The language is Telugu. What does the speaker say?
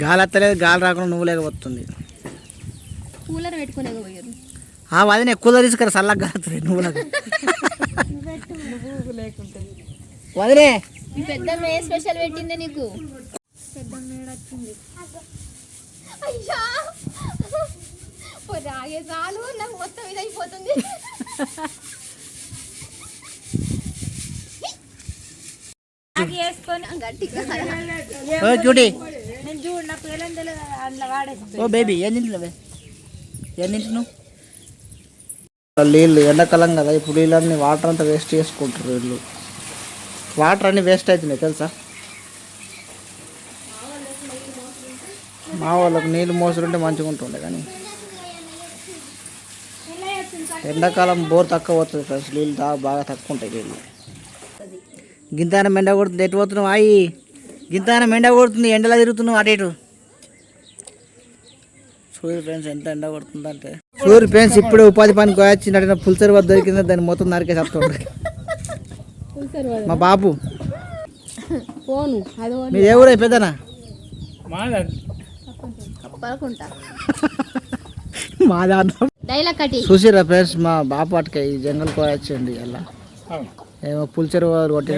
గాలి వస్తలేదు గాలి రాకుండా నువ్వు లేకపోతుంది కూలర్ పెట్టుకునే పోయారు? ఆ వదిన ఎక్కువ తీసుకురా చల్లగా కాలుతుంది నువ్వులకు వదిలే ఈ పెద్ద స్పెషల్ పెట్టిందే నీకు? అయ్యా! రాగే చాలు నాకు మొత్తం ఓ క్యూటీ. నేను చూడు నా పిల్లలు తెలియదు అందులో వాడేసి ఓ బేబీ ఏం తింటున్నావే ఏం తింటున్నావు? నీళ్ళు ఎండాకాలం కదా ఇప్పుడు నీళ్ళన్నీ వాటర్ అంతా వేస్ట్ చేసుకుంటారు వీళ్ళు. వాటర్ అన్నీ వేస్ట్ అవుతున్నాయి తెలుసా? మా వాళ్ళకి నీళ్ళు మోసుకుంటే మంచిగా ఉంటుండే కానీ. ఎండాకాలం బోర్ తక్కువ పోతుంది ఫ్రెండ్స్ నీళ్ళు దా బాగా తక్కువ ఉంటాయి నీళ్ళు. గింతాన మెండ కొడుతుంది ఎటు పోతున్నావు అయ్యి గింతాన మెండ కొడుతుంది ఎండలా తిరుగుతున్నావు అటు ఇటు. సూర్య ఫ్రెండ్స్ ఎంత ఎండ కొడుతుందంటే. సూర్య ఫ్రెండ్స్ ఇప్పుడు ఉపాధి పని కోయొచ్చిందంటే పులిసరి వద్ద దొరికింది దాన్ని మొత్తం నరికేసి వస్తుంది మా బాబు. మీరు ఊరే? పెద్దనా? మా దాంట్లో చూసిరా ఫ్రెండ్స్ మా బాపు అటుక ఈ జంగల్ కోయొచ్చండి అలా ఏమో పులిచెరు కొట్టి